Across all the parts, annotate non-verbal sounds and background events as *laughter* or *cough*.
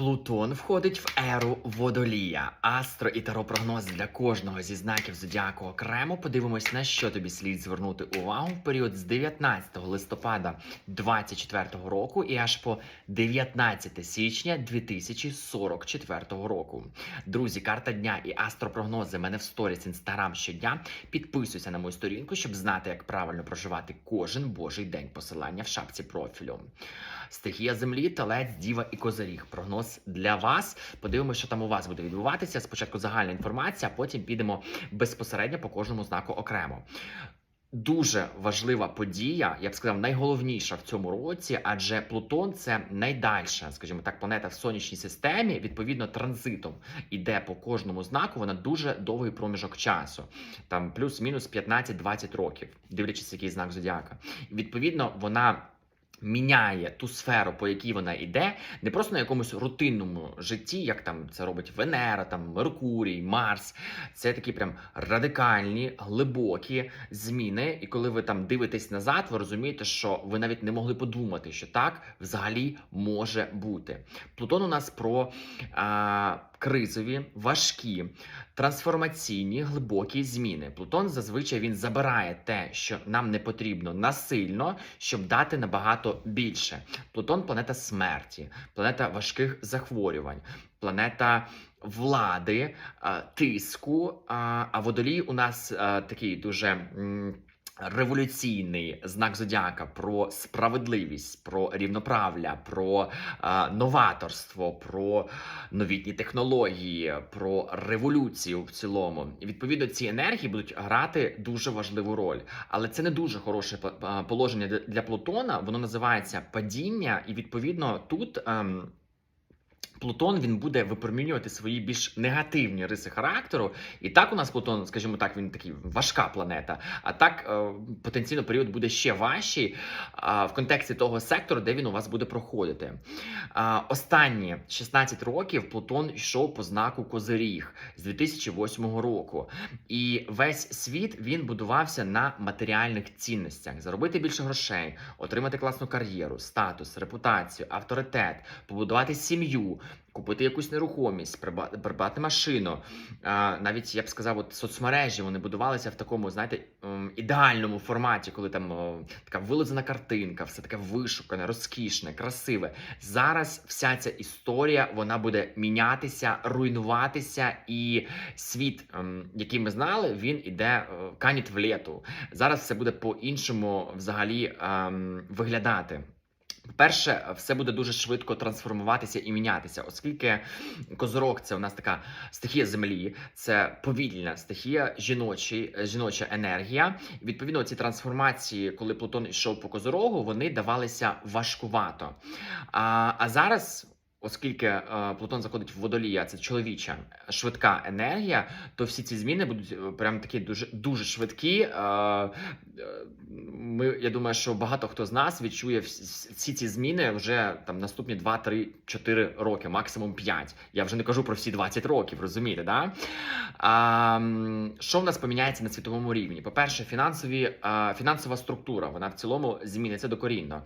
Плутон входить в еру водолія. Астро і таропрогноз для кожного зі знаків зодіаку окремо. Подивимось, на що тобі слід звернути увагу в період з 19 листопада 2024 року і аж по 19 січня 2044 року. Друзі, карта дня і астропрогнози мене в сторіс інстаграм щодня. Підписуйся на мою сторінку, щоб знати, як правильно проживати кожен божий день. Посилання в шапці профілю. Стихія землі, талець, діва і козиріг. Прогноз для вас. Подивимося, що там у вас буде відбуватися. Спочатку загальна інформація, а потім підемо безпосередньо по кожному знаку окремо. Дуже важлива подія, я б сказав, найголовніша в цьому році, адже Плутон це найдальша, скажімо так, планета в сонячній системі. Відповідно, транзитом іде по кожному знаку. Вона дуже довгий проміжок часу, там плюс-мінус 15-20 років, дивлячись, який знак зодіака. Відповідно, вона. Міняє ту сферу, по якій вона йде, не просто на якомусь рутинному житті, як там це робить Венера, там Меркурій, Марс. Це такі прям радикальні, глибокі зміни. І коли ви там дивитесь назад, ви розумієте, що ви навіть не могли подумати, що так взагалі може бути. Плутон у нас про а, кризові, важкі, трансформаційні, глибокі зміни. Плутон зазвичай він забирає те, що нам не потрібно насильно, щоб дати набагато більше. Плутон планета смерті, планета важких захворювань, планета. Влади, тиску, а, водолій у нас такий дуже революційний знак зодіака про справедливість, про рівноправля, про а, новаторство, про новітні технології, про революцію в цілому. І відповідно ці енергії будуть грати дуже важливу роль. Але це не дуже хороше по- положення для- Плутона. Воно називається падіння, і відповідно тут. ем, Плутон він буде випромінювати свої більш негативні риси характеру. І так у нас Плутон, скажімо так, він такий важка планета. А так е, потенційно період буде ще важчий в контексті того сектору, де він у вас буде проходити. Останні 16 років Плутон йшов по знаку Козиріг з 2008 року. І весь світ він будувався на матеріальних цінностях: заробити більше грошей, отримати класну кар'єру, статус, репутацію, авторитет, побудувати сім'ю. Купити якусь нерухомість, придбати, машину. Навіть я б сказав, от соцмережі вони будувалися в такому, знаєте, ідеальному форматі, коли там така вилизана картинка, все таке вишукане, розкішне, красиве. Зараз вся ця історія вона буде мінятися, руйнуватися, і світ, ем, який ми знали, він іде е, каніт в літу. Зараз все буде по-іншому взагалі ем, виглядати. По-перше, все буде дуже швидко трансформуватися і мінятися, оскільки козорог це у нас така стихія землі, це повільна стихія, жіночий, е, жіноча енергія. Відповідно, ці трансформації, коли Плутон йшов по козорогу, вони давалися важкувато. А, а зараз. Оскільки е, Плутон заходить в водолія, це чоловіча швидка енергія, то всі ці зміни будуть е, прям такі дуже дуже швидкі. Е, е, ми, я думаю, що багато хто з нас відчує всі ці зміни вже там наступні 2, 3, 4 роки, максимум 5. Я вже не кажу про всі 20 років, розумієте, да? М, що в нас поміняється на світовому рівні? По-перше, фінансові, а, фінансова структура, вона в цілому зміниться докорінно.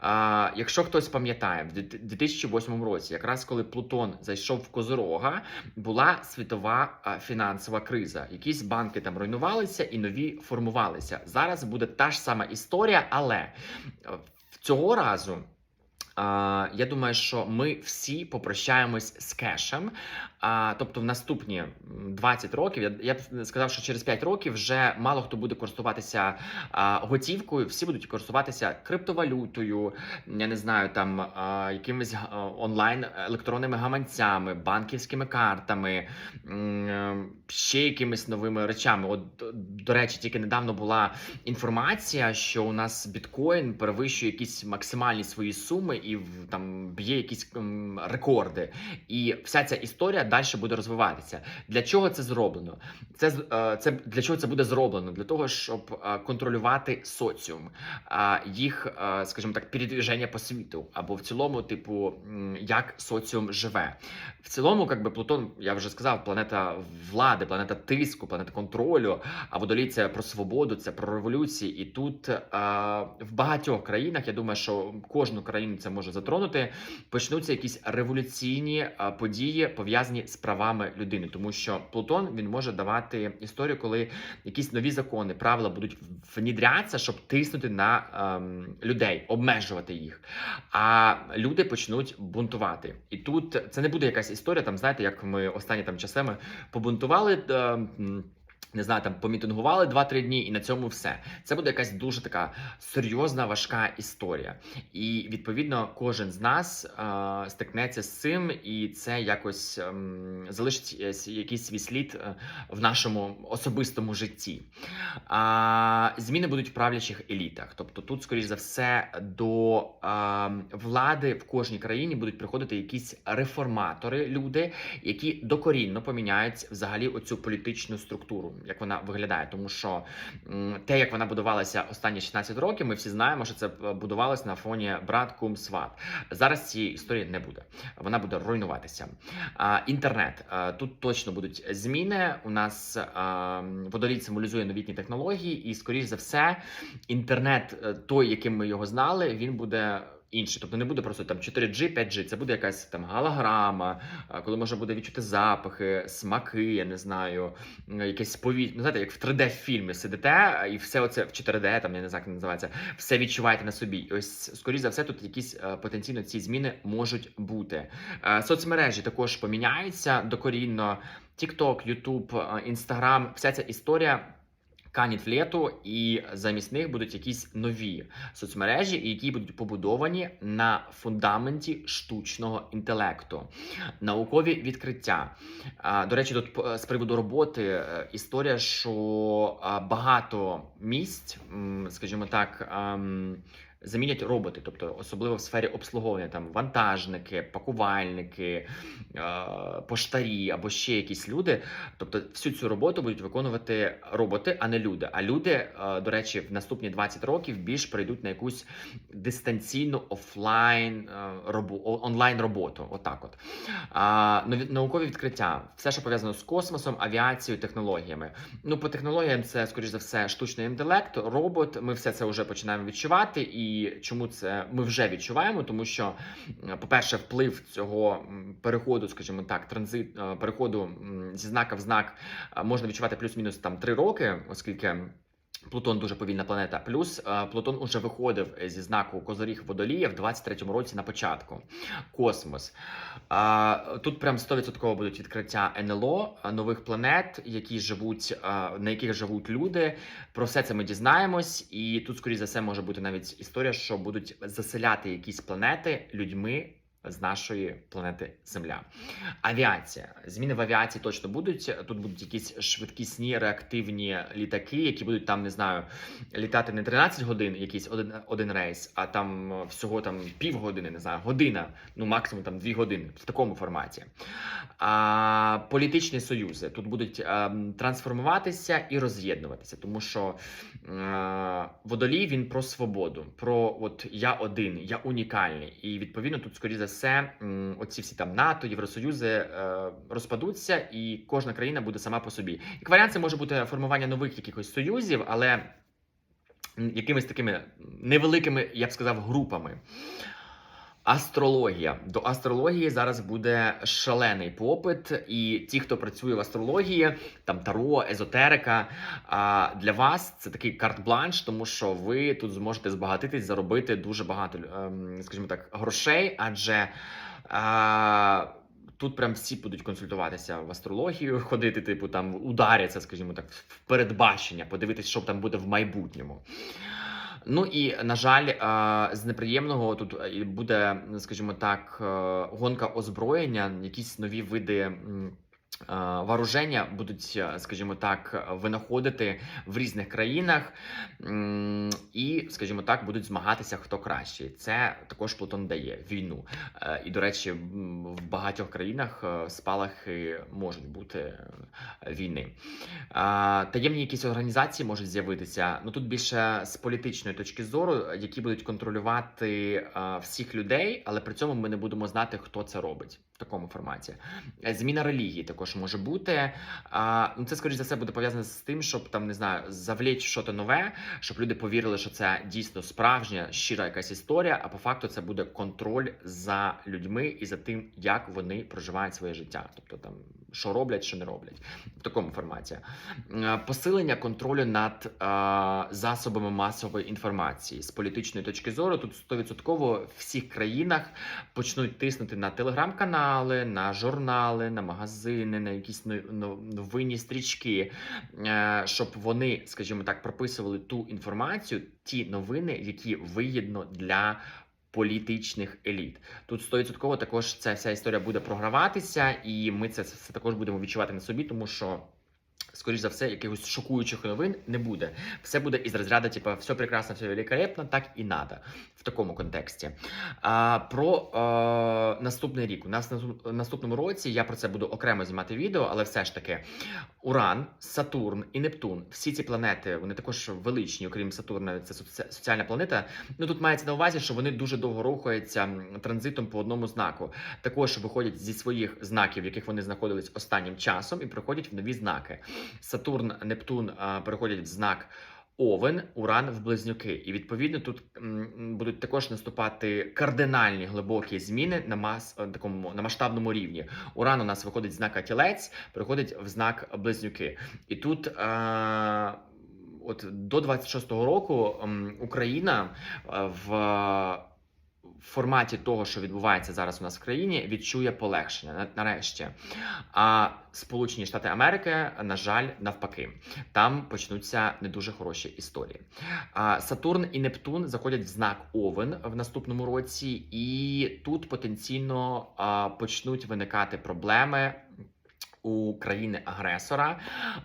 А, якщо хтось пам'ятає, в 2008 році, якраз коли Плутон зайшов в Козорога, була світова фінансова криза. Якісь банки там руйнувалися і нові формувалися. Зараз буде та ж сама історія, але е, цього разу. Я думаю, що ми всі попрощаємось з кешем. А, тобто, в наступні 20 років, я, я б сказав, що через 5 років вже мало хто буде користуватися а, готівкою, всі будуть користуватися криптовалютою, я не знаю, там а, якимись онлайн електронними гаманцями, банківськими картами, ще якимись новими речами. От, до- речі, тільки недавно була інформація, що у нас біткоін перевищує якісь максимальні свої суми і там б'є якісь рекорди. І вся ця історія далі буде розвиватися. Для чого це зроблено? Це е, це для чого це буде зроблено? Для того, щоб е, контролювати соціум, а, їх, е, скажімо так, передвіження по світу, або в цілому, типу, як соціум живе. В цілому, як би Плутон, я вже сказав, планета влади, планета тиску, планета контролю. А водолій це про свободу, це про революції. І тут е, в багатьох країнах, я думаю, що кожну країну це може затронути. Почнуться якісь революційні е, події пов'язані з правами людини, тому що Плутон він може давати історію, коли якісь нові закони, правила будуть внідрятися, щоб тиснути на ем, людей, обмежувати їх. А люди почнуть бунтувати. І тут це не буде якась історія. Там знаєте, як ми останні там часами побунтували. е, м, не знаю, там помітингували 2-3 дні, і на цьому все. Це буде якась дуже така серйозна, важка історія. І відповідно кожен з нас е, стикнеться з цим, і це якось ем, залишить е, с- якийсь свій слід е, в нашому особистому житті. А, зміни будуть в правлячих елітах. Тобто, тут, скоріш за все, до е, влади в кожній країні будуть приходити якісь реформатори, люди, які докорінно поміняють взагалі оцю політичну структуру, як вона виглядає. Тому що те, як вона будувалася останні 16 років, ми всі знаємо, що це е, будувалось на фоні брат, кум, сват. Зараз цієї історії не буде. Вона буде руйнуватися. Інтернет тут точно будуть зміни. У нас а, водолій символізує новітні технології, і скоріш за все, інтернет, е, той, яким ми його знали, він буде. Інший, тобто не буде просто там 4G, 5G, це буде якась там голограма, коли можна буде відчути запахи, смаки, я не знаю, якесь повітря. Ну, знаєте, як в 3D фільмі сидите, і все оце в 4D, там я не знаю, як називається, все відчуваєте на собі. І ось, скоріш за все, тут якісь е, потенційно ці зміни можуть бути. Е, Соцмережі також поміняються докорінно. TikTok, YouTube, е, Instagram, вся ця історія. Каніть в лету, і замість них будуть якісь нові соцмережі, які будуть побудовані на фундаменті штучного інтелекту, наукові відкриття. До речі, тут з приводу роботи е, історія, що багато місць, скажімо так. Ам, Замінять роботи, тобто особливо в сфері обслуговування, там вантажники, пакувальники, е, поштарі або ще якісь люди. Тобто всю цю роботу будуть виконувати роботи, а не люди. А люди, е, до речі, в наступні 20 років більш перейдуть на якусь дистанційну офлайн е, робо, онлайн роботу. Отак, от нові- наукові відкриття, все, що пов'язано з космосом, авіацією, технологіями. Ну, по технологіям, це скоріш за все штучний інтелект, робот. Ми все це вже починаємо відчувати. І чому це ми вже відчуваємо? Тому що, по-перше, вплив цього переходу, скажімо так, транзит е, переходу зі знака в знак е, можна відчувати плюс-мінус там три роки, оскільки. Плутон дуже повільна планета. Плюс е, Плутон уже виходив зі знаку Козоріг Водолія в 23-му році на початку. Космос. Тут прям 100% будуть відкриття НЛО, е, нових планет, які живуть, е, на яких живуть люди. Про все це ми дізнаємось, і тут, скоріше за все, може бути навіть історія, що будуть заселяти якісь планети людьми. З нашої планети Земля. Авіація. Зміни в авіації точно будуть. Тут будуть якісь швидкісні реактивні літаки, які будуть там, не знаю, літати не 13 годин, якийсь один, один рейс, а там всього там півгодини, не знаю, година, ну максимум там дві години в такому форматі. А, політичні союзи тут будуть ем, трансформуватися і роз'єднуватися, тому що е, водолій він про свободу, про от я один, я унікальний. І відповідно тут, скоріше за все, оці всі там НАТО, Євросоюзи е, розпадуться, і кожна країна буде сама по собі. Як варіант, це може бути формування нових якихось союзів, але якимись такими невеликими, я б сказав, групами. Астрологія до астрології зараз буде шалений попит, і ті, хто працює в астрології, там таро, езотерика. Для вас це такий карт-бланш, тому що ви тут зможете збагатитись, заробити дуже багато, ем, скажімо так, грошей, адже. Тут прям всі будуть консультуватися в астрологію, *laughs* ходити, типу, там ударяться, скажімо так, в передбачення, подивитись, що там буде в майбутньому. Ну і на жаль, е, з неприємного тут е, буде, скажімо так, е, гонка озброєння, якісь нові види. Е, Вооруження будуть, е, скажімо так, винаходити в різних країнах і, скажімо так, будуть змагатися хто кращий. Це також Плутон дає війну. Е, І, до речі, в багатьох країнах спалахи можуть бути війни. Таємні якісь організації можуть з'явитися. Ну тут більше з політичної точки зору, які будуть контролювати всіх людей, але при цьому ми не будемо знати, хто це робить. В такому форматі. Е, Зміна релігії також може бути. А, ну, це, скоріш за все, буде пов'язане з тим, щоб там не знаю, завлечь щось нове, щоб люди повірили, що це дійсно справжня, щира якась історія. А по факту це буде контроль за людьми і за тим, як вони проживають своє життя. Тобто там що роблять, що не роблять в такому форматі. Е, Посилення контролю над е, засобами масової інформації з політичної точки зору. Тут 100% в всіх країнах почнуть тиснути на телеграм-канали, на журнали, на магазини, на якісь но- но- новинні стрічки, е, щоб вони, скажімо так, прописували ту інформацію, ті новини, які вигідно для. Політичних еліт тут 100% також ця вся історія буде програватися, і ми це це також будемо відчувати на собі, тому що скоріш за все, якихось шокуючих новин не буде. Все буде із розряду, типу, все прекрасно, все великолепно, так і надо такому контексті. А, про е, наступний рік. У нас на наступному році я про це буду окремо знімати відео, але все ж таки Уран, Сатурн і Нептун, всі ці планети, вони також величні, окрім Сатурна, це соціальна планета. Ну тут мається на увазі, що вони дуже довго рухаються транзитом по одному знаку. Також виходять зі своїх знаків, в яких вони знаходились останнім часом, і приходять в нові знаки. Сатурн, Нептун а, переходять в знак. Овен, Уран в близнюки, і відповідно тут будуть також наступати кардинальні глибокі зміни на мас е, такому на масштабному рівні. Уран у нас виходить з знака тілець, приходить в знак близнюки. І тут е, от до 26-го року Україна е, в форматі того, що відбувається зараз у нас в країні, відчує полегшення нарешті. А Сполучені Штати Америки, на жаль, навпаки, там почнуться не дуже хороші історії. А, Сатурн і Нептун заходять в знак Овен в наступному році, і тут потенційно а, почнуть виникати проблеми. У країни-агресора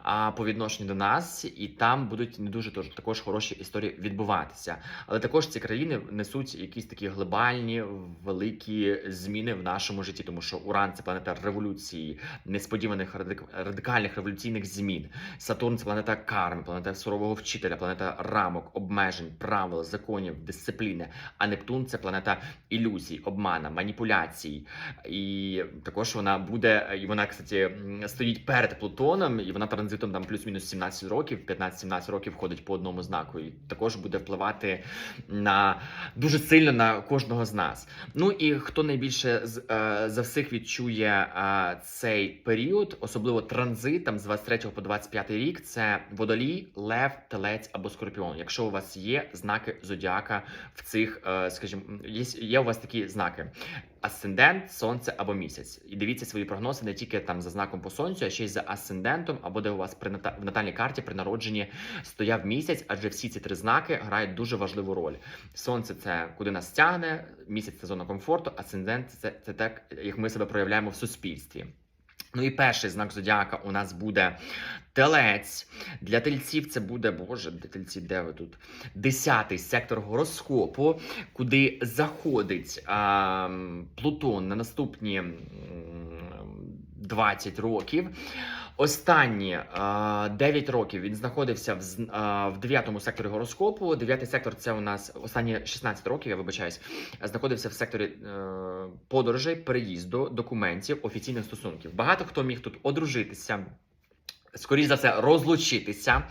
а, по відношенню до нас, і там будуть не дуже тож- також хороші історії відбуватися. Але також ці країни несуть якісь такі глобальні великі зміни в нашому житті, тому що Уран це планета революції, несподіваних радик- радикальних революційних змін. Сатурн це планета карми, планета сурового вчителя, планета рамок, обмежень, правил, законів, дисципліни. А Нептун це планета ілюзій, обмана, маніпуляцій. І також вона буде, і вона, кстати, стоїть перед Плутоном, і вона транзитом там плюс-мінус 17 років, 15-17 років ходить по одному знаку. І також буде впливати на дуже сильно на кожного з нас. Ну і хто найбільше з, е, за всіх відчує е, цей період, особливо транзит з 23 по 25 рік, це водолій, лев, телець або скорпіон. Якщо у вас є знаки зодіака в цих, е, скажімо, є, є у вас такі знаки. Асцендент, сонце або місяць. І дивіться свої прогнози не тільки там за знаком по сонцю, а ще й за асцендентом, або де у вас при ната- в натальній карті при народженні стояв місяць, адже всі ці три знаки грають дуже важливу роль. Сонце це куди нас тягне, місяць це зона комфорту, асцендент це, це так, як ми себе проявляємо в суспільстві. Ну і перший знак зодіака у нас буде телець. Для тельців це буде, боже, для тельці, де ви тут? Десятий сектор гороскопу, куди заходить а, Плутон на наступні м, 20 років. Останні а, 9 років він знаходився в, з- в 9 секторі гороскопу. Дев'ятий сектор це у нас останні 16 років, я вибачаюсь, знаходився в секторі е, подорожей, переїзду, документів, офіційних стосунків. Багато хто міг тут одружитися. Скоріше за все, розлучитися.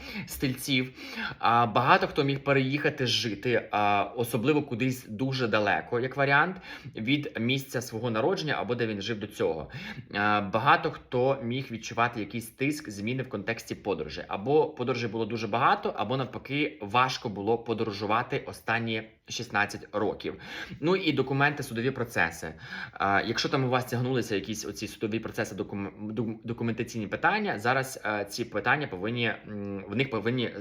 А, багато хто міг переїхати жити, особливо кудись дуже далеко, як варіант, від місця свого народження або де він жив до цього. Багато хто міг відчувати якийсь тиск, зміни в контексті подорожі. Або подорожей було дуже багато, або навпаки, важко було подорожувати останні 16 років. Ну і документи, судові процеси. Якщо там у вас тягнулися якісь оці судові процеси, докум- документаційні питання, зараз е, ці питання повинні в них повинні, е,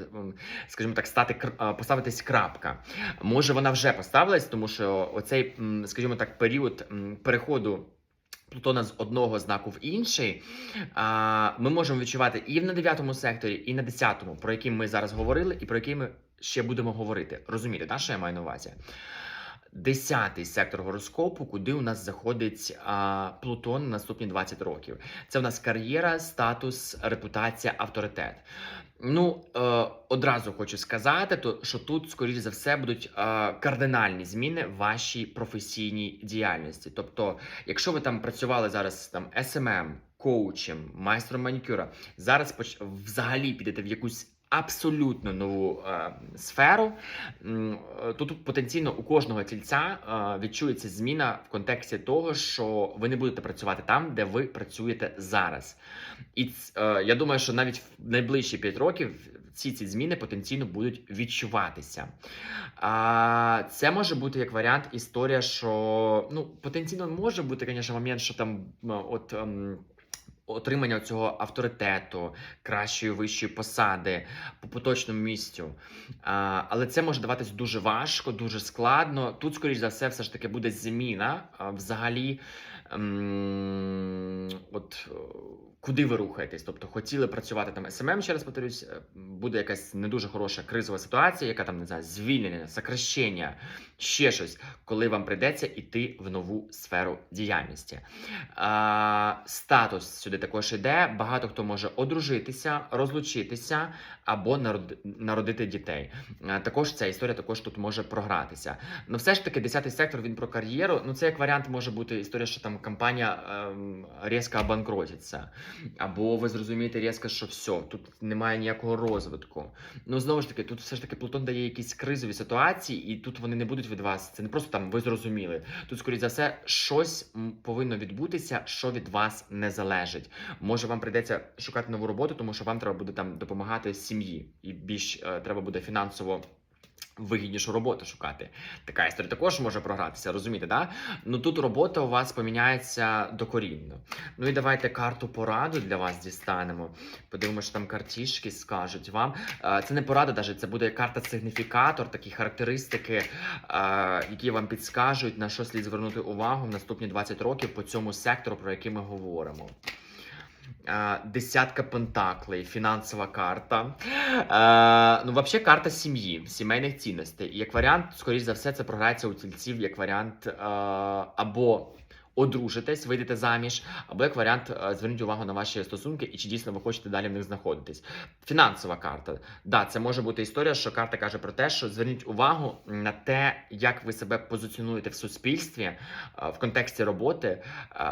скажімо так, стати е, поставитись крапка. Може, вона вже поставилась, тому що оцей, скажімо так, період переходу. Плутона з одного знаку в інший, а, ми можемо відчувати і на 9 секторі, і на 10, про який ми зараз говорили, і про який ми ще будемо говорити. Розумієте, так, що я маю на увазі? Десятий сектор гороскопу, куди у нас заходить а, Плутон на наступні 20 років. Це у нас кар'єра, статус, репутація, авторитет. Ну, е, одразу хочу сказати, то, що тут, скоріш за все, будуть е, кардинальні зміни в вашій професійній діяльності. Тобто, якщо ви там працювали зараз там SMM, коучем, майстром манікюра, зараз взагалі підете в якусь абсолютно нову е, сферу, е, тут потенційно у кожного тільця е, відчується зміна в контексті того, що ви не будете працювати там, де ви працюєте зараз. І е, я думаю, що навіть в найближчі 5 років ці ці зміни потенційно будуть відчуватися. А, це може бути як варіант історія, що ну, потенційно може бути, звісно, момент, що там от. Ем, Отримання цього авторитету, кращої вищої посади по поточному місцю. А, але це може даватись дуже важко, дуже складно. Тут, скоріш за все, все ж таки буде зміна а, взагалі. ем, от е, куди ви рухаєтесь? Тобто хотіли працювати там СММ, ще раз повторюсь, е, буде якась не дуже хороша кризова ситуація, яка там не знаю, звільнення, сокращення, ще щось, коли вам прийдеться йти в нову сферу діяльності. А, статус сюди також йде. Багато хто може одружитися, розлучитися або народити дітей. А, також ця історія також тут може програтися. Ну, все ж таки, 10 сектор він про кар'єру. Ну, це як варіант може бути історія, що там компанія ем, різко обанкротиться. Або ви зрозумієте різко, що все, тут немає ніякого розвитку. Ну знову ж таки, тут все ж таки Плутон дає якісь кризові ситуації, і тут вони не будуть від вас. Це не просто там ви зрозуміли. Тут, скоріше за все, щось повинно відбутися, що від вас не залежить. Може, вам прийдеться шукати нову роботу, тому що вам треба буде там допомагати сім'ї, і більш е, треба буде фінансово. Вигіднішу роботу шукати. Така історія також може програтися, розумієте, да? Ну тут робота у вас поміняється докорінно. Ну і давайте карту пораду для вас дістанемо. Подивимося, що там картішки скажуть вам. Е, Це не порада, навіть це буде карта-сигніфікатор, такі характеристики, е, які вам підскажуть, на що слід звернути увагу в наступні 20 років по цьому сектору, про який ми говоримо. Десятка пентаклей, фінансова карта. Ну, взагалі, карта сім'ї, сімейних цінностей. І як варіант, скоріш за все, це програється у тільців як варіант або одружитесь, вийдете заміж, або як варіант, зверніть увагу на ваші стосунки і чи дійсно ви хочете далі в них знаходитись. Фінансова карта. Да, це може бути історія, що карта каже про те, що зверніть увагу на те, як ви себе позиціонуєте в суспільстві в контексті роботи,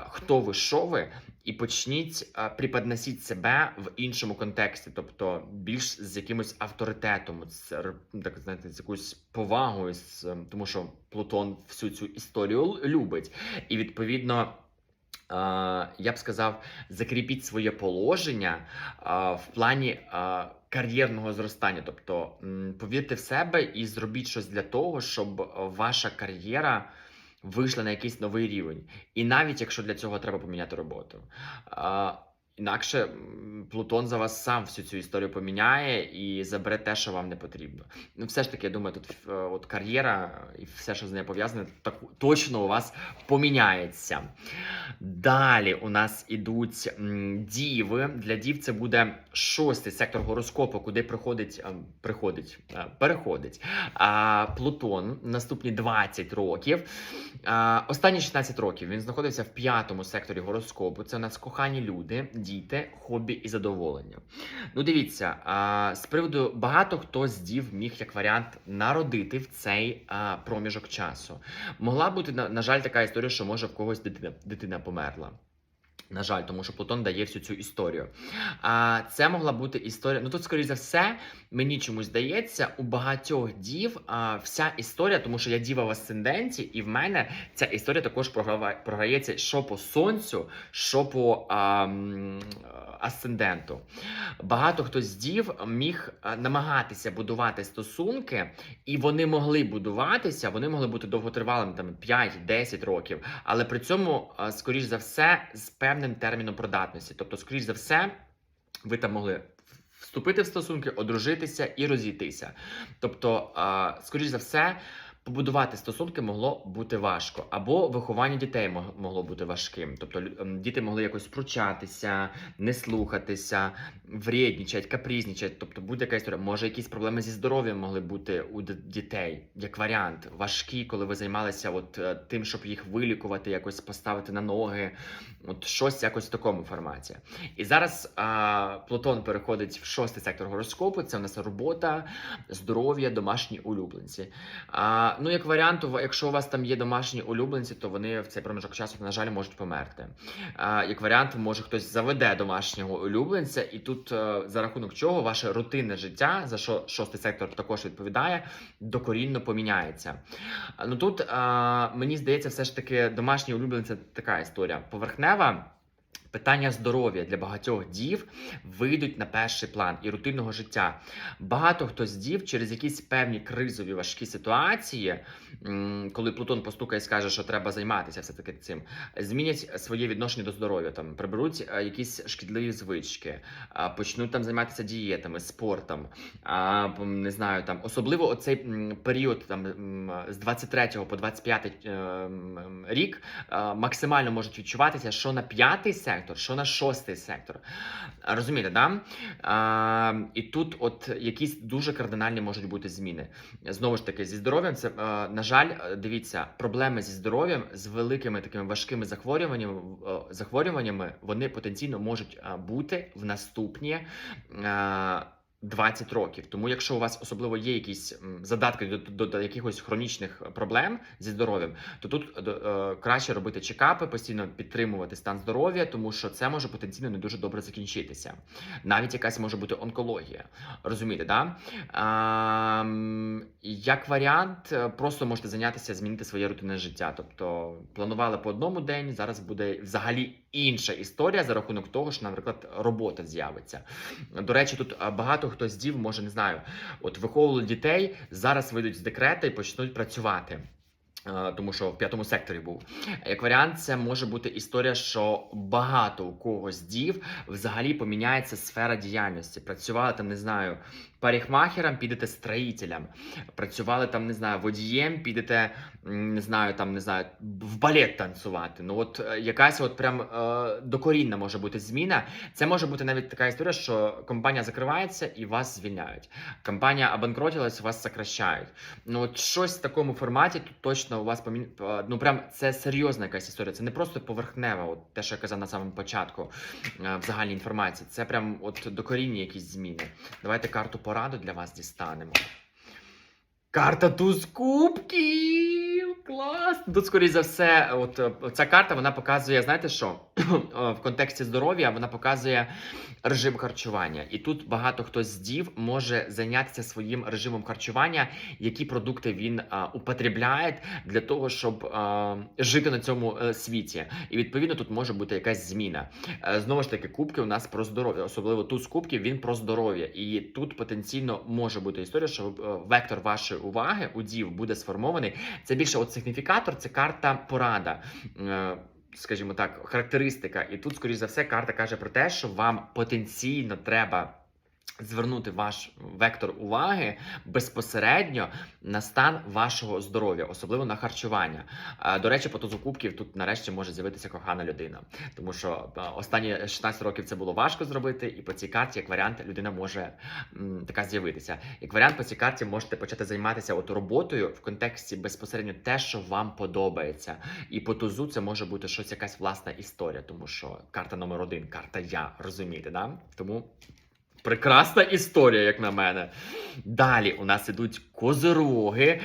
хто ви, що ви, і почніть е, преподносіть себе в іншому контексті, тобто більш з якимось авторитетом, з ну, так знаєте, з якоюсь повагою, з, е, тому що Плутон всю цю історію любить, і відповідно. е, Я б сказав, закріпіть своє положення в плані кар'єрного зростання. Тобто повірте в себе і зробіть щось для того, щоб ваша кар'єра вийшла на якийсь новий рівень. І навіть якщо для цього треба поміняти роботу. Інакше Плутон за вас сам всю цю історію поміняє і забере те, що вам не потрібно. Ну, все ж таки, я думаю, тут е, от кар'єра і все, що з нею пов'язане, так точно у вас поміняється. Далі у нас ідуть діви. Для дів це буде шостий сектор гороскопу, куди приходить, приходить, переходить а, Плутон наступні 20 років. Останні 16 років він знаходився в п'ятому секторі гороскопу. Це у нас кохані люди, діти, хобі і задоволення. Ну, дивіться, з приводу багато хто з дів міг як варіант народити в цей проміжок часу. Могла бути, на, на жаль, така історія, що може в когось дитина, дитина померла. На жаль, тому що Плутон дає всю цю історію. А це могла бути історія. Ну тут, скоріш за все, мені чомусь здається, у багатьох дів а, вся історія, тому що я діва в асценденті, і в мене ця історія також програється що по сонцю, що по а, асценденту. Багато хто з дів міг намагатися будувати стосунки, і вони могли будуватися, вони могли бути довготривалими там 5-10 років, але при цьому, скоріш за все, з певним терміном придатності. Тобто, скоріш за все, ви там могли вступити в стосунки, одружитися і розійтися. Тобто, скоріш за все. Побудувати стосунки могло бути важко, або виховання дітей могло бути важким. Тобто ем, діти могли якось пручатися, не слухатися, вреднічать, капризнічать. Тобто будь-яка історія. Може, якісь проблеми зі здоров'ям могли бути у дітей, як варіант, важкі, коли ви займалися от е, тим, щоб їх вилікувати, якось поставити на ноги. От щось якось в такому форматі. І зараз а, Плутон переходить в шостий сектор гороскопу. Це в нас робота, здоров'я, домашні улюбленці. А, ну, як варіант, якщо у вас там є домашні улюбленці, то вони в цей проміжок часу, на жаль, можуть померти. А, як варіант, може хтось заведе домашнього улюбленця, і тут е, за рахунок чого ваше рутинне життя, за що шостий сектор також відповідає, докорінно поміняється. Ну тут а, мені здається, все ж таки домашні улюбленці така історія поверхнева. Питання здоров'я для багатьох дів вийдуть на перший план і рутинного життя. Багато хто з дів через якісь певні кризові важкі ситуації, коли Плутон постукає і скаже, що треба займатися все таки цим, змінять своє відношення до здоров'я. Там приберуть е, якісь шкідливі звички, почнуть там займатися дієтами, спортом. Не знаю, там особливо оцей період там з 23 по 25 е, рік е, максимально можуть відчуватися, що на п'ятий сектор, що на шостий сектор. Розумієте, да? А, і тут, от якісь дуже кардинальні можуть бути зміни. Знову ж таки, зі здоров'ям, це е, на жаль, е, дивіться, проблеми зі здоров'ям з великими такими важкими захворюваннями, е, захворюваннями вони потенційно можуть е, бути в наступні. Е, 20 років. Тому, якщо у вас особливо є якісь задатки до, до, до якихось хронічних проблем зі здоров'ям, то тут до- е, краще робити чекапи, постійно підтримувати стан здоров'я, тому що це може потенційно не дуже добре закінчитися. Навіть якась може бути онкологія. Розумієте, да? М, як варіант, е, просто можете зайнятися, змінити своє рутинне життя. Тобто планували по одному день, зараз буде взагалі інша історія за рахунок того, що, наприклад, робота з'явиться. До речі, тут а, багато хто з дів, може, не знаю, от виховували дітей, зараз вийдуть з декрета і почнуть працювати. Е, Тому що в п'ятому секторі був. Як варіант, це може бути історія, що багато у когось дів взагалі поміняється сфера діяльності. Працювали там, не знаю, парикмахером, підете строїтелем. Працювали там, не знаю, водієм, підете, не знаю, там, не знаю, в балет танцювати. Ну, от е, якась от прям е, докорінна може бути зміна. Це може бути навіть така історія, що компанія закривається і вас звільняють. Компанія обанкротилась, вас сокращають. Ну, от щось в такому форматі тут точно у вас помі... е, Ну, прям це серйозна якась історія. Це не просто поверхнева, от те, що я казав на самому початку е, в загальній інформації. Це прям от докорінні якісь зміни. Давайте карту пораду для вас дістанемо. Карта туз кубків! Клас! Тут, скоріше за все, от е, ця карта вона показує, знаєте що? *clears throat* Е, в контексті здоров'я вона показує режим харчування. І тут багато хто з дів може зайнятися своїм режимом харчування, які продукти він а, употребляє для того, щоб а, жити на цьому е, світі. І відповідно тут може бути якась зміна. Е, Знову ж таки, кубки у нас про здоров'я, особливо тут з кубків він про здоров'я. І тут потенційно може бути історія, що е, вектор вашої уваги у дів буде сформований. Це більше от сигніфікатор, це карта порада. Е, Скажімо так, характеристика, і тут, скоріш за все, карта каже про те, що вам потенційно треба звернути ваш вектор уваги безпосередньо на стан вашого здоров'я, особливо на харчування. До речі, по кубків тут нарешті може з'явитися кохана людина, тому що останні 16 років це було важко зробити, і по цій карті, як варіант, людина може така з'явитися. Як варіант, по цій карті можете почати займатися от роботою в контексті безпосередньо те, що вам подобається. І по тузу це може бути щось якась власна історія, тому що карта номер один, карта я, розумієте, да? Тому. Прекрасна історія, як на мене. Далі у нас ідуть козироги.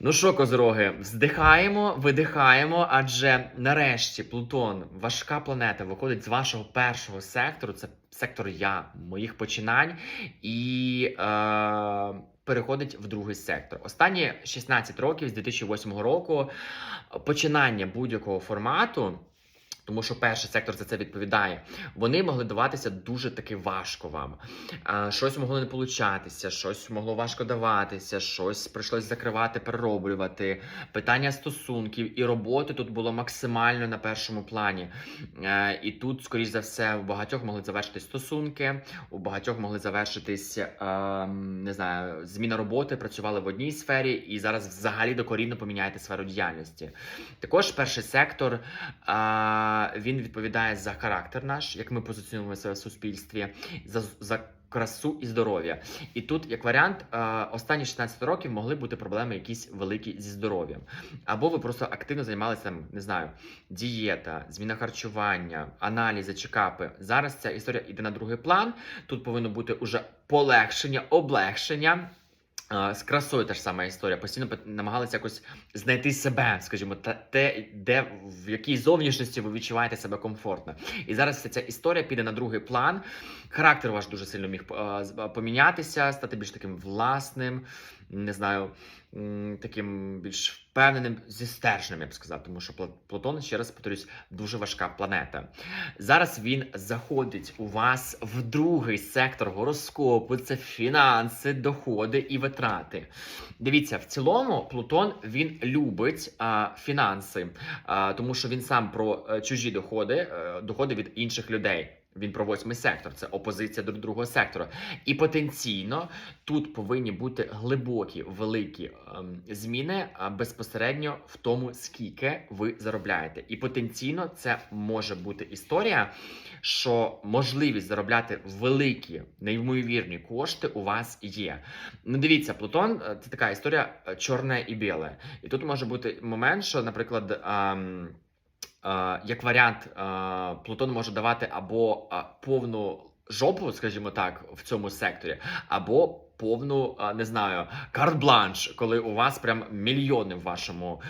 Ну що, козироги, вздихаємо, видихаємо, адже нарешті Плутон, важка планета, виходить з вашого першого сектору. Це сектор я, моїх починань, і е, переходить в другий сектор. Останні 16 років з 2008 року починання будь-якого формату. Тому що перший сектор за це відповідає. Вони могли даватися дуже таки важко вам. Щось могло не получатися, щось могло важко даватися, щось прийшлось закривати, перероблювати. Питання стосунків і роботи тут було максимально на першому плані. Е, і тут, скоріш за все, у багатьох могли завершитись стосунки, у багатьох могли завершитись е, не знаю, зміна роботи, працювали в одній сфері, і зараз взагалі докорінно поміняєте сферу діяльності. Також перший сектор. Е, він відповідає за характер наш, як ми позиціонуємо себе в суспільстві, за, за красу і здоров'я. І тут, як варіант, останні 16 років могли бути проблеми якісь великі зі здоров'ям. Або ви просто активно займалися не знаю, дієта, зміна харчування, аналізи, чекапи. Зараз ця історія йде на другий план. Тут повинно бути уже полегшення, облегшення. З красою та ж сама історія. Постійно намагалися якось знайти себе, скажімо, та те, де в якій зовнішності ви відчуваєте себе комфортно. І зараз вся ця історія піде на другий план. Характер ваш дуже сильно міг е, помінятися, стати більш таким власним, не знаю, таким більш впевненим, зістержним, я б сказав, тому що Плутон, ще раз повторюсь, дуже важка планета. Зараз він заходить у вас в другий сектор гороскопу: це фінанси, доходи і витрати. Дивіться, в цілому Плутон він любить а, фінанси, а, тому що він сам про е, чужі доходи, е, доходи від інших людей. Він про восьмий сектор, це опозиція до другого сектору. І потенційно тут повинні бути глибокі, великі ем, зміни а, безпосередньо в тому, скільки ви заробляєте. І потенційно це може бути історія, що можливість заробляти великі, неймовірні кошти у вас є. Ну, дивіться, Плутон е, це така історія е, чорне і біле. І тут може бути момент, що, наприклад. ем, е, як варіант, е, Плутон може давати або е, повну жопу, скажімо так, в цьому секторі, або повну, не знаю, карт-бланш, коли у вас прям мільйони в вашому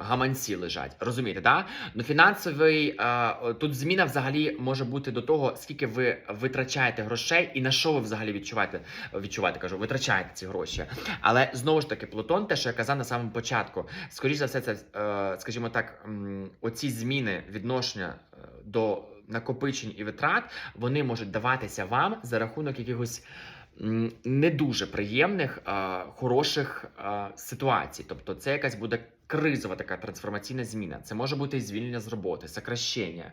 гаманці лежать. Розумієте, да? Ну, фінансовий тут зміна взагалі може бути до того, скільки ви витрачаєте грошей і на що ви взагалі відчуваєте, відчуваєте, кажу, витрачаєте ці гроші. Але знову ж таки, Плутон, те, що я казав на самому початку, скоріш за все, це, е, скажімо так, оці зміни відношення е, до накопичень і витрат, вони можуть даватися вам за рахунок якихось. Не дуже приємних, хороших ситуацій. Тобто, це якась буде кризова така трансформаційна зміна. Це може бути і звільнення з роботи, сокращення.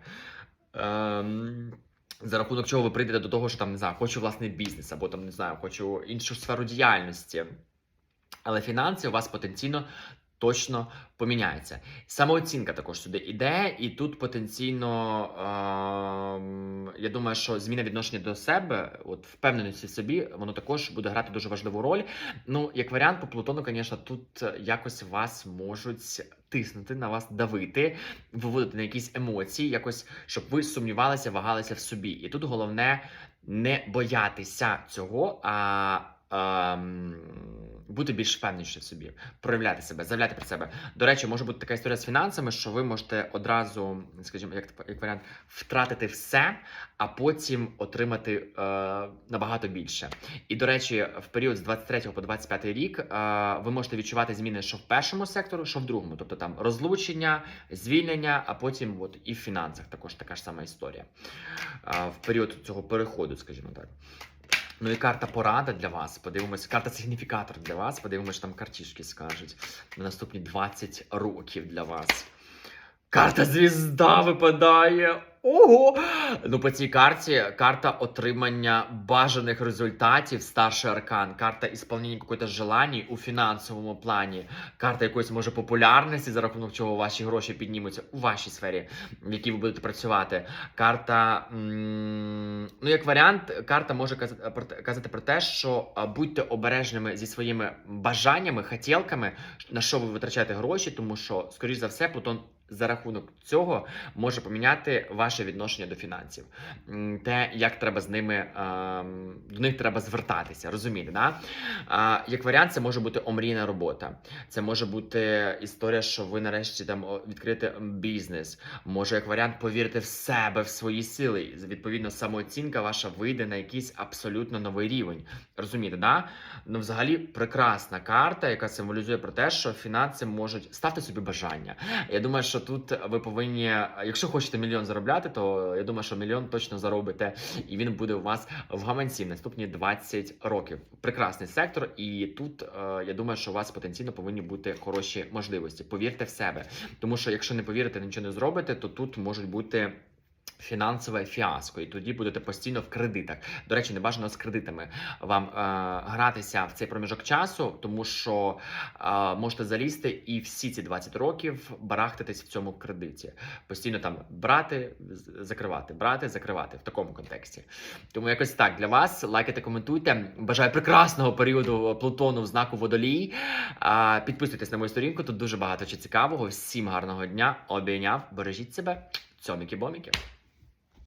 Ем, за рахунок чого ви прийдете до того, що там не знаю, хочу власний бізнес, або там не знаю, хочу іншу сферу діяльності. Але фінанси у вас потенційно точно поміняються. Самооцінка також сюди іде, і тут потенційно ем, я думаю, що зміна відношення до себе, от впевненості в собі, воно також буде грати дуже важливу роль. Ну, як варіант, по Плутону, звісно, тут е, якось вас можуть тиснути на вас, давити, виводити на якісь емоції, якось щоб ви сумнівалися, вагалися в собі. І тут головне не боятися цього, а. ем, бути більш впевненіше в собі, проявляти себе, заявляти про себе. До речі, може бути така історія з фінансами, що ви можете одразу, скажімо, як, як варіант, втратити все, а потім отримати е, набагато більше. І до речі, в період з 23 по 25 рік е, ви можете відчувати зміни, що в першому секторі, що в другому, тобто там розлучення, звільнення, а потім от і в фінансах також така ж сама історія. Е, в період цього переходу, скажімо так. Ну і карта порада для вас. Подивимось, карта сигніфікатор для вас. Подивимось, там картішки скажуть на наступні 20 років для вас. Карта звізда випадає. Ого! Ну, по цій карті карта отримання бажаних результатів, старший аркан, карта ісполнення якоїсь желані у фінансовому плані, карта якоїсь може популярності, за рахунок чого ваші гроші піднімуться у вашій сфері, в якій ви будете працювати. Карта, ну як варіант, карта може казати про те, що будьте обережними зі своїми бажаннями, хотілками, на що ви витрачаєте гроші, тому що, скоріш за все, Плутон за рахунок цього може поміняти ваше відношення до фінансів, те, як треба з ними ем, до них треба звертатися, розумієте, да? Як варіант, це може бути омрійна робота. Це може бути історія, що ви нарешті там відкрите бізнес. Може, як варіант, повірити в себе, в свої сили. Відповідно, самооцінка ваша вийде на якийсь абсолютно новий рівень. Розумієте, да? Ну, взагалі, прекрасна карта, яка символізує про те, що фінанси можуть ставте собі бажання. Я думаю, що тут ви повинні, якщо хочете мільйон заробляти, то я думаю, що мільйон точно заробите, і він буде у вас в гаманці наступні 20 років. Прекрасний сектор, і тут е, я думаю, що у вас потенційно повинні бути хороші можливості. Повірте в себе, тому що якщо не повірите, нічого не зробите, то тут можуть бути. Фінансове фіаско, і тоді будете постійно в кредитах. До речі, не бажано з кредитами вам е, гратися в цей проміжок часу, тому що е, можете залізти і всі ці 20 років барахтатись в цьому кредиті. Постійно там брати, закривати, брати, закривати в такому контексті. Тому якось так для вас. Лайкайте, коментуйте. Бажаю прекрасного періоду Плутону в знаку водолій. А, підписуйтесь на мою сторінку. Тут дуже багато чи цікавого. Всім гарного дня. Обійняв. Бережіть себе. Цьоміки-боміки.